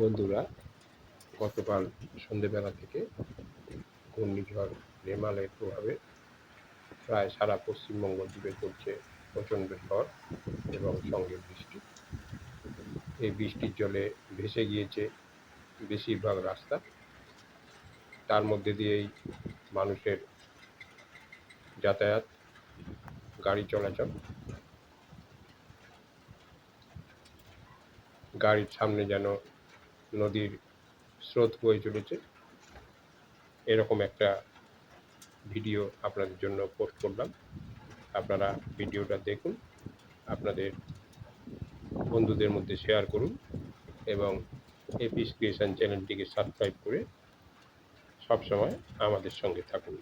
বন্ধুরা, গতকাল সন্ধেবেলা থেকে ঘূর্ণিঝড় রেমালের প্রভাবে প্রায় সারা পশ্চিমবঙ্গ জুড়ে পড়ছে প্রচণ্ড ঝড় এবং সঙ্গে বৃষ্টি। এই বৃষ্টির জলে ভেসে গিয়েছে বেশিরভাগ রাস্তা। তার মধ্যে দিয়েই মানুষের যাতায়াত, গাড়ি চলাচল। গাড়ির সামনে যেন নদীর স্রোত বয়ে চলেছে। এরকম একটা ভিডিও আপনাদের জন্য পোস্ট করলাম। আপনারা ভিডিওটা দেখুন, আপনাদের বন্ধুদের মধ্যে শেয়ার করুন এবং এপিস ক্রিয়েশন চ্যানেলটিকে সাবস্ক্রাইব করে সবসময় আমাদের সঙ্গে থাকুন।